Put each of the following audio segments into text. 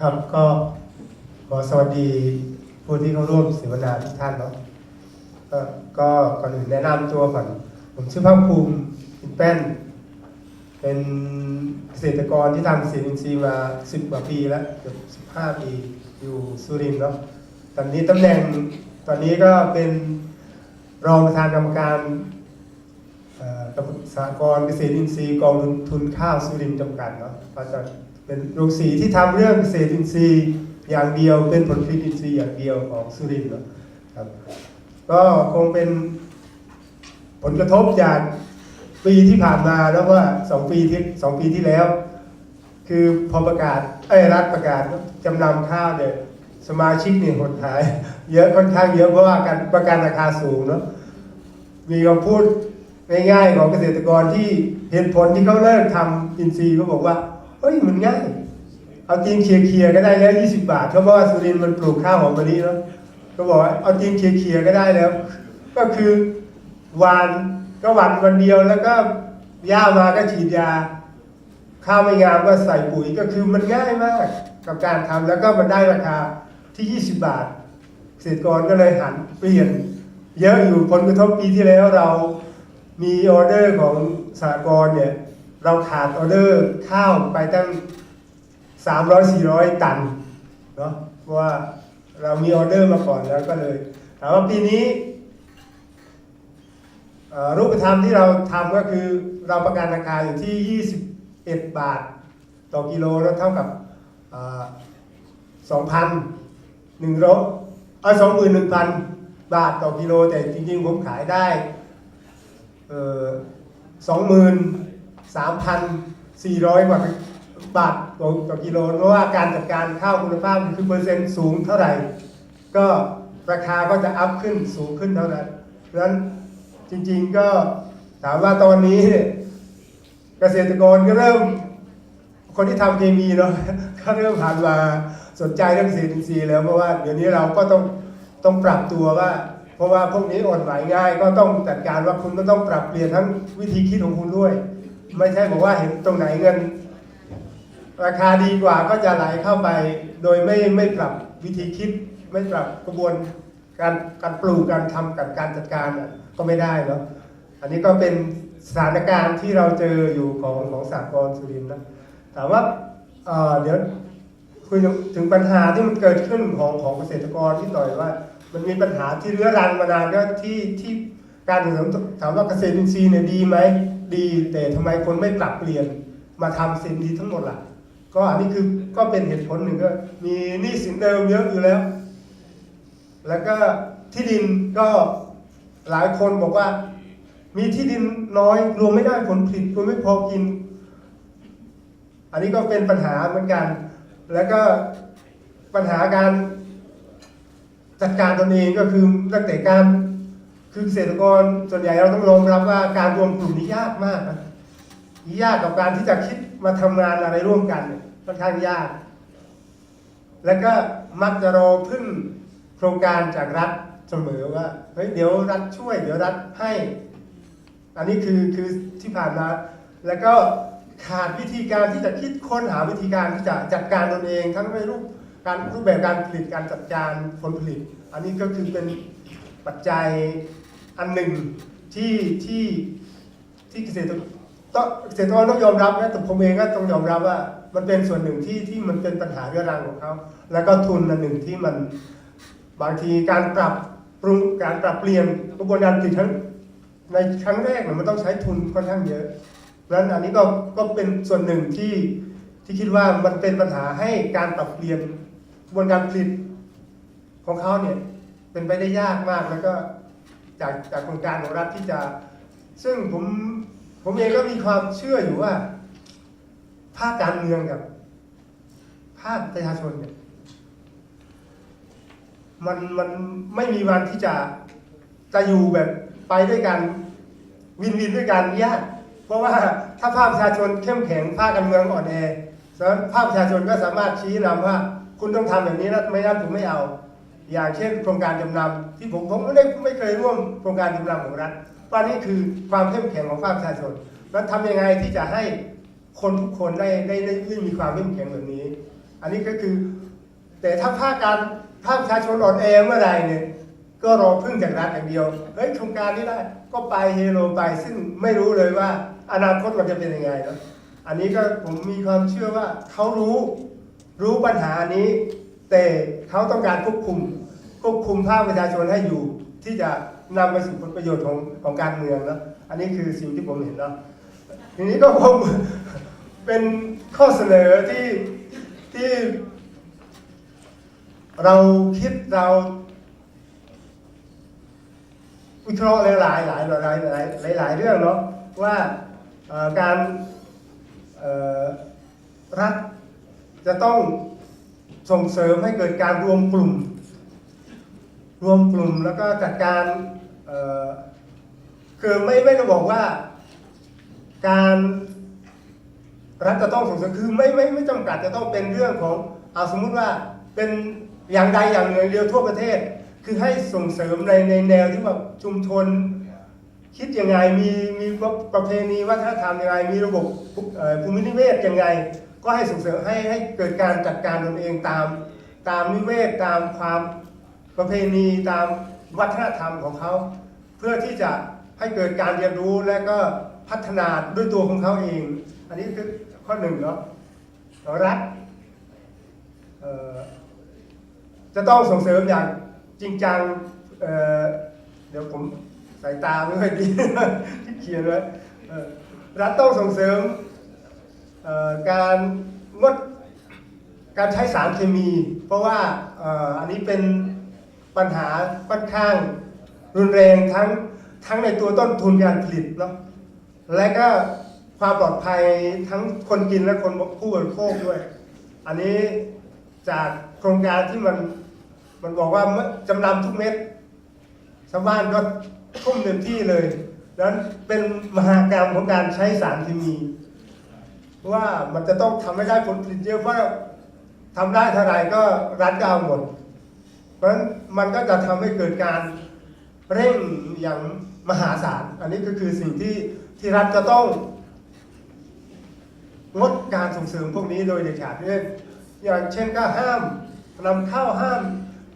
ครับก็ขอสวัสดีผู้ที่เข้าร่วมเสวนาทุกท่านเนาะก็ก็ก่อนอื่นแนะนำตัวก่อนผมชื่อภาคภูมิอินแป้น เป็นเกษตรกรที่ทำเกษตรอินทรีย์มาสิบกว่าปีแล้วเกือบสิบห้าปีอยู่สุรินทร์เนาะตอนนี้ตำแหน่งตอนนี้ก็เป็นรองประธานกรรมการเอ่อสหกรเกษตรอินทรีย์กองทุนข้าวสุรินทร์จำกัดเนาะก็จะ เป็นโรงสีที่ทำเรื่องเกษตรอินทรีย์อย่างเดียว เป็นผลผลิตอินทรีย์อย่างเดียวของสุรินทร์เนาะครับก็คงเป็นผลกระทบจากปีที่ผ่านมาแล้วว่าสองปีที่สองปีที่แล้ว คือพอประกาศไอ้รัฐประกาศจำนำข้าวเนี่ยสมาชิกเนี่ยหดหาย เยอะค่อนข้างเยอะเพราะว่าการประกันราคาสูงเนาะมีคำพูดง่ายๆของเกษตรกรที่เหตุผลที่เขาเลิกทำอินทรีย์ก็บอกว่า เฮ้ยมันง่าย เอาจริงเคลียร์ก็ได้แล้ว20บาทเพราะว่าสุรินมันปลูกข้าวหอมมะลิเนาะก็บอกว่าเอาจริงเคลียร์ก็ได้แล้ว ก็คือวานก็หวานวันเดียวแล้วก็ย่ามาก็ฉีดยา ข้าวไม่งามก็ใส่ปุ๋ยก็คือมันง่ายมากกับการทำแล้วก็มันได้ราคาที่ 20 บาท เกษตรกรก็เลยหันเปลี่ยน เยอะอยู่ผลกระทบปีที่แล้วเรามีออเดอร์ของสหกรเนี่ย เราขาดออเดอร์ข้าวไปตั้ง 300 400 ตันเนาะเพราะว่าเรามีออเดอร์มาก่อนแล้วก็เลยถามว่าปีนี้รูปธรรมที่เราทำก็คือเราประกันราคาอยู่ที่ 21 บาท ต่อกิโลแล้วเท่ากับสองพันหนึ่งร้อยเออสองหมื่นหนึ่งพันบาทต่อกิโล แต่จริงๆผมขายได้สองหมื่น สามพันสี่ร้อยกว่าบาทต่อต่อกิโลเพราะว่าการจัดการข้าวคุณภาพคือเปอร์เซ็นต์สูงเท่าไหร่ ก็ราคาก็จะอัพขึ้นสูงขึ้นเท่านั้นเพราะฉะนั้นจริงๆก็ถามว่าตอนนี้เกษตรกรก็เริ่มคนที่ทำเคมีเนาะก็เริ่มหันมาสนใจเรื่องเกษตรอินทรีย์แล้วเพราะว่าเดี๋ยวนี้เราก็ต้องต้องปรับตัวว่า เพราะว่าพวกนี้อ่อนไหวง่าย ก็ต้องจัดการว่าคุณก็ต้องปรับเปลี่ยนทั้งวิธีคิดของคุณด้วย ไม่ใช่บอกว่าเห็นตรงไหนเงิน ราคาดีกว่าก็จะไหลเข้าไป โดยไม่ไม่ปรับวิธีคิด ไม่ปรับกระบวนการการปลูกการทำกับการจัดการก็ไม่ได้เนาะอันนี้ก็เป็นสถานการณ์ที่เราเจออยู่ของของสากลสุรินทร์นะถามว่าเเดี๋ยวคุยถึงปัญหาที่มันเกิดขึ้นของของเกษตรกรที่หน่อยว่า มันมีปัญหาที่เรื้อรังมานานก็ที่ที่การถามว่าเกษตรอินทรีย์เนี่ยดีไหม ดีแต่ทำไมคนไม่ปรับเปลี่ยนมาทำสิ่งดีทั้งหมดล่ะ ก็อันนี้คือก็เป็นเหตุผลหนึ่งก็มีหนี้สินเดิมเยอะอยู่แล้ว แล้วก็ที่ดินก็หลายคนบอกว่า มีที่ดินน้อยรวมไม่ได้ผลผลิตรวมไม่พอกิน อันนี้ก็เป็นปัญหาเหมือนกัน แล้วก็ปัญหาการจัดการตนเองก็คือตั้งแต่การ คือเกษตรกรส่วนใหญ่เราต้องยอมรับว่าการรวมกลุ่มนี้ยากมากนะยากกับการที่จะคิดมาทำงานอะไรร่วมกันเนี่ยค่อนข้างยาก แล้วก็มักจะรอพึ่งโครงการจากรัฐเสมอว่าเฮ้ยเดี๋ยวรัฐช่วย เดี๋ยวรัฐให้ อันนี้คือคือที่ผ่านมาแล้วก็ขาดวิธีการที่จะคิดค้นหาวิธีการที่จะจัดการตนเอง ทั้งในรูปการรูปแบบการผลิตการจัดการผลผลิต อันนี้ก็คือเป็นปัจจัย อันหนึ่งที่ที่ที่เกษตรต้องเกษตรกรต้องยอมรับนะแต่ผมเองก็ต้องยอมรับว่า มันเป็นส่วนหนึ่งที่ที่มันเป็นปัญหาเรื้อรังของเขาแล้วก็ทุนอันหนึ่งที่มันบางทีการปรับปรุงการปรับเปลี่ยนกระบวนการผลิตทั้งในครั้งแรกเนี่ยมันต้องใช้ทุนค่อนข้างเยอะเพราะฉะนั้นอันนี้ก็ก็เป็นส่วนหนึ่งที่ที่คิดว่ามันเป็นปัญหาให้การปรับเปลี่ยนกระบวนการผลิตของเขาเนี่ยเป็นไปได้ยากมากแล้วก็ จากจากโครงการของรัฐที่จะ ซึ่งผมผมเองก็มีความเชื่ออยู่ว่า ภาคการเมืองกับ ภาคประชาชนเนี่ยมันมันไม่มีวันที่จะจะอยู่แบบไปด้วยกันวินวินด้วยกันยากเพราะว่าถ้าภาคประชาชนเข้มแข็งภาคการเมืองอ่อนแอภาคประชาชนก็สามารถชี้นำว่า คุณต้องทำแบบนี้นะไม่งั้นผมไม่เอา อย่างเช่นโครงการจำนำที่ผมผมไม่ได้ไม่เคยร่วมโครงการจำนำของรัฐเพรานี่คือความเข้มแข็งของภาคประชาชนแล้วทำยังไงที่จะให้คนทุกคนได้ได้ได้มีความเข้มแข็งแบบนี้ อันนี้ก็คือ แต่ถ้าภาคการภาคประชาชนอ่อนแอเมื่อไรเนี่ยก็รอพึ่งจากรัฐอย่างเดียวเฮ้ยโครงการนี้ได้ก็ไปเฮโลไปซึ่งไม่รู้เลยว่าอนาคตมันจะเป็นยังไงเนอะอันนี้ก็ผมมีความเชื่อว่าเขารู้รู้ปัญหานี้ แต่เขาต้องการควบคุมควบคุมภาคประชาชนให้อยู่ ที่จะนำไปสู่ผลประโยชน์ของของการเมืองนะอันนี้คือสิ่งที่ผมเห็นเนาะทีนี้ก็คงเป็นข้อเสนอที่ที่ เราคิดเราวิเคราะห์หลายหลายหลายหลายหลายหลายเรื่องเนาะว่าการรัฐจะต้อง ส่งเสริมให้เกิดการรวมกลุ่ม รวมกลุ่มแล้วก็จัดการคือไม่ไม่ต้บอกว่าการรัฐจะต้องส่งเสริมคือไม่ไม่ไม่จำกัดจะต้องเป็นเรื่องของเอาสมมุติว่าเป็นอย่างใดอย่างหนึ่งเดียวทั่วประเทศ คือให้ส่งเสริมในในแนวที่แบบชุมชน คิดยังไงมีมีประเพณีวัฒนธรรมยังไงมีระบบภูมินิเวศยังไง ก็ให้ส่งเสริมให้ให้เกิดการจัดการตนเองตาม ตามนิเวศตามความประเพณีตามวัฒนธรรมของเขา เพื่อที่จะให้เกิดการเรียนรู้และก็พัฒนาด้วยตัวของเขาเอง อันนี้คือข้อหนึ่งเนาะรัฐจะต้องส่งเสริมอย่างจริงจังเเดี๋ยวผมสายตาไม่ค่อยดีที่เขียนไว้เอ่อรัฐต้องส่งเสริม การงดการใช้สารเคมี เพราะว่าอ,อันนี้เป็นปัญหาค่อนข้างรุนแรงทั้งทั้งในตัวต้นทุนการผลิตเนาะและก็ความปลอดภัยทั้งคนกินและคนผู้บริโภคด้วย อันนี้จากโครงการที่มันมันบอกว่าจำนำทุกเม็ดชาวบ้านก็ทุ่มเต็มที่เลย นั้นเป็นมหากรรมของการใช้สารเคมี ว่ามันจะต้องทำให้ได้ผลผลิตเยอะเพราะทำได้เท่าไหร่ก็รัฐก็เอาหมด เพราะฉะนั้นมันก็จะทำให้เกิดการเร่งอย่างมหาศาล อันนี้ก็คือสิ่งที่ที่รัฐจะต้องงดการส่งเสริมพวกนี้โดยเด็ดขาดเช่นอย่างเช่นก็ห้ามนำเข้าห้าม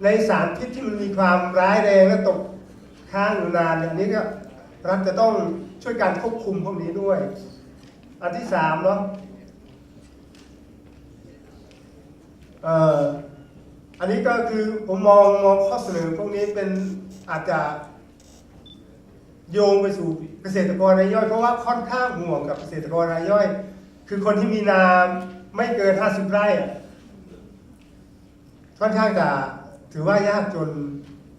ในสารพิษที่มันมีความร้ายแรงและตกค้างอยู่นานอย่างนี้ก็รัฐจะต้องช่วยการควบคุมพวกนี้ด้วย อันที่สามเนาะเอ่ออันนี้ก็คือผมมองมองข้อเสนอพวกนี้เป็นอาจจะโยงไปสู่เกษตรกรรายย่อย เพราะว่าค่อนข้างห่วงกับเกษตรกรรายย่อย คือคนที่มีนาไม่เกิน50ไร่อะค่อนข้างจะถือว่ายากจน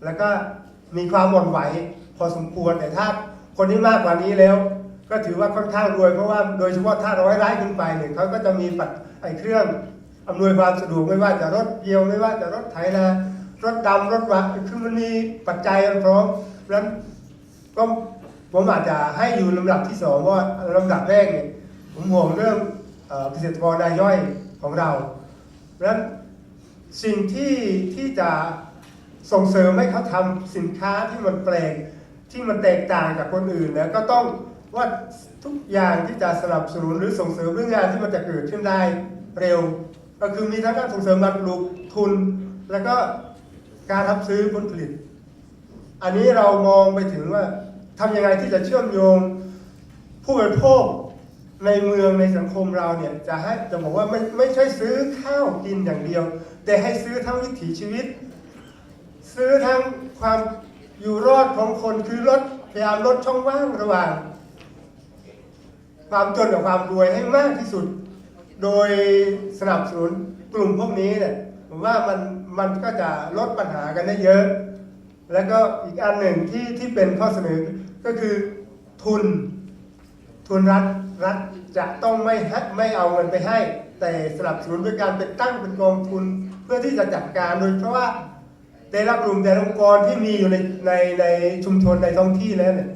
แล้วก็มีความหวั่นไหวพอสมควรแต่ถ้าคนที่มากกว่านี้แล้ว ก็ถือว่าค่อนข้างรวยเพราะว่าโดยเฉพาะถ้าร้อยไร่ขึ้นไปเนี่ยเขาก็จะมีปัดไอ้เครื่องอำนวยความสะดวกไม่ว่าจะรถเกียวไม่ว่าจะรถไถนารถดำรถวัดคือมันมีปัจจัยพร้อมแล้วก็ผมอาจจะให้อยู่ลำดับที่สองว่าลำดับแรกเนี่ยผมห่วงเรื่องเอ่อเกษตรกรรายย่อยของเราเพราะฉะนั้นสิ่งที่ที่จะส่งเสริมให้เขาทำสินค้าที่มันแปลกที่มันแตกต่างจากคนอื่นแล้วก็ต้อง ว่าทุกอย่างที่จะสนับสนุนหรือส่งเสริมเรื่องงานที่มันจะเกิดขึ้นได้เร็ว ก็คือมีทั้งการส่งเสริมการปลูกทุน แล้วก็การรับซื้อผลผลิต อันนี้เรามองไปถึงว่าทำยังไงที่จะเชื่อมโยงผู้บริโภคในเมืองในสังคมเราเนี่ยจะให้จะบอกว่าไม่ไม่ใช่ซื้อข้าวกินอย่างเดียว แต่ให้ซื้อทั้งวิถีชีวิต ซื้อทั้งความอยู่รอดของคนคือลดพยายามลดช่องว่างระหว่าง ความจนกับความรวยให้มากที่สุด โดยสนับสนุนกลุ่มพวกนี้เนี่ยผมว่ามันมันก็จะลดปัญหากันได้เยอะ แล้วก็อีกอันหนึ่งที่ที่เป็นข้อเสนอก็คือทุน ทุนรัฐรัฐจะต้องไม่ไม่เอาเงินไปให้ แต่สนับสนุนด้วยการเป็นตั้งเป็นกองทุนเพื่อที่จะจัดการโดยเพราะว่าแต่ละกลุ่มแต่ละองค์กรที่มีอยู่ในในในชุมชนในท้องที่แล้วเนี่ย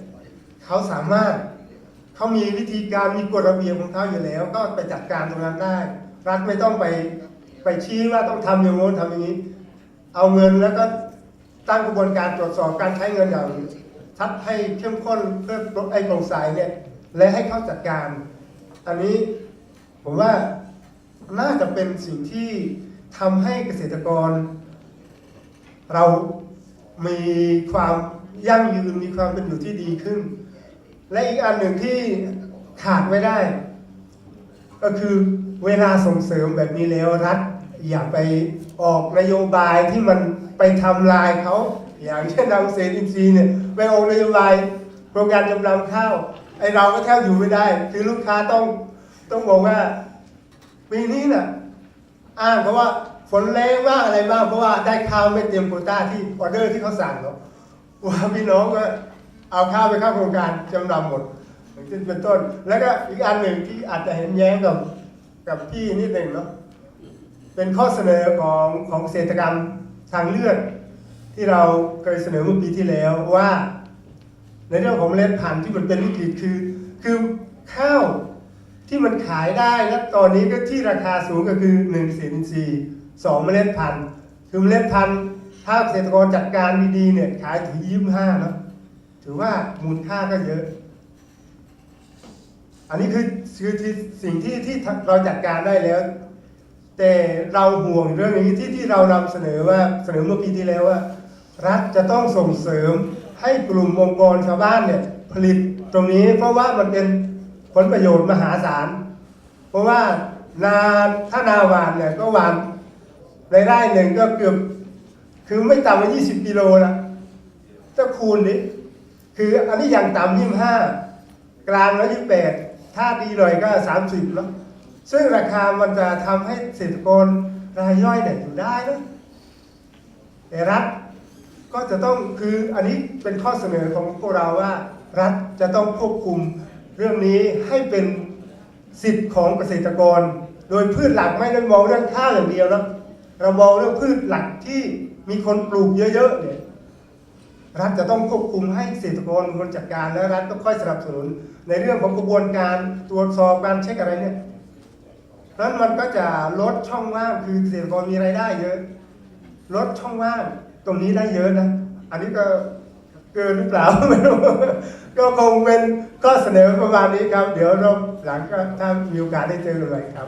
เขาสามารถ เขามีวิธีการมีกฎระเบียบของเขาอยู่แล้ว ก็ไปจัดการตรงนั้นได้ รัฐไม่ต้องไปไปชี้ว่าต้องทำอย่างโน้นทำอย่างนี้ เอาเงินแล้วก็ตั้งกระบวนการตรวจสอบการใช้เงินอย่างชัดให้เข้มข้นเพื่อไอ้โปร่งใสเนี่ยและให้เขาจัดการ อันนี้ผมว่าน่าจะเป็นสิ่งที่ทำให้เกษตรกร เรามีความยั่งยืนมีความเป็นอยู่ที่ดีขึ้น และอีกอันหนึ่งที่ขาดไม่ได้ ก็คือเวลาส่งเสริมแบบนี้แล้วรัฐอย่าไปออกนโยบายที่มันไปทำลายเขาอย่างเช่นทาเศรษฐอินทรีย์เนี่ยไปออกนโยบายโครงการจำนำข้าวไอเราก็แทบอยู่ไม่ได้ คือลูกค้าต้องต้องบอกว่าปีนี้น่ะอ้างเพราะว่าฝนแรงมากอะไรบ้างเพราะว่าได้ข้าวไม่เตรียมโคต้าที่ออเดอร์ที่เขาสั่งเนาะว่าพี่น้องก็ เอาข้าวไปเข้าโครงการจำนำหมดอย่างเช่นเป็นต้น แล้วก็อีกอันหนึ่งที่อาจจะเห็นแย้งกับกับพี่นิดหนึ่งเนาะเป็นข้อเสนอของของเกษตรกรรมทางเลือกที่เราเคยเสนอเมื่อปีที่แล้วว่า ในเรื่องของเมล็ดพันธุ์ที่มันเป็นวิกฤตคือคือข้าวที่มันขายได้นะตอนนี้ก็ที่ราคาสูงก็คือหนึ่งสินทรีย์สองเมล็ดพันธุ์คือเมล็ดพันธุ์ถ้าเกษตรกรจัดการดีๆเนี่ยขายถึงยี่สิบห้าเนาะ ถือว่ามูลค่าก็เยอะ อันนี้คือคือที่สิ่งที่ที่เราจัดการได้แล้ว แต่เราห่วงเรื่องนี้ที่ที่เรานำเสนอว่าเสนอเมื่อปีที่แล้วว่า รัฐจะต้องส่งเสริมให้กลุ่มองค์กรชาวบ้านเนี่ยผลิตตรงนี้เพราะว่ามันเป็นผลประโยชน์มหาศาล เพราะว่านาถ้านาหวานเนี่ยก็หวานรายได้หนึ่งก็เกือบคือไม่ต่ำกว่า 20 กิโลละถ้าคูณดิ คืออันนี้อย่างต่ำยี่ห้ากลางแล้วยี่แปดถ้าดีหน่อยก็30แล้วซึ่งราคามันจะทำให้เกษตรกรรายย่อยเนี่ยอยู่ได้นะแต่รัฐก็จะต้องคืออันนี้เป็นข้อเสนอของพวกเราว่า รัฐจะต้องควบคุมเรื่องนี้ให้เป็นสิทธิ์ของเกษตรกร โดยพืชหลักไม่ได้มองเรื่องข้าวอย่างเดียวนะเรามองเรื่องพืชหลักที่มีคนปลูกเยอะๆเนี่ย รัฐจะต้องควบคุมให้เกษตรกรเป็นคนจัดการ และรัฐก็ค่อยสนับสนุน ในเรื่องของกระบวนการตรวจสอบการเช็คอะไรเนี่ยนั้นมันก็จะลดช่องว่างคือเกษตรกรมีรายได้เยอะ ลดช่องว่างตรงนี้ได้เยอะนะ อันนี้ก็เกินหรือเปล่าไม่รู้ก็คงเป็นข้อเสนอประมาณนี้ครับ เดี๋ยวเราหลังก็ถ้ามีโอกาสได้เจอกันใหม่ครับ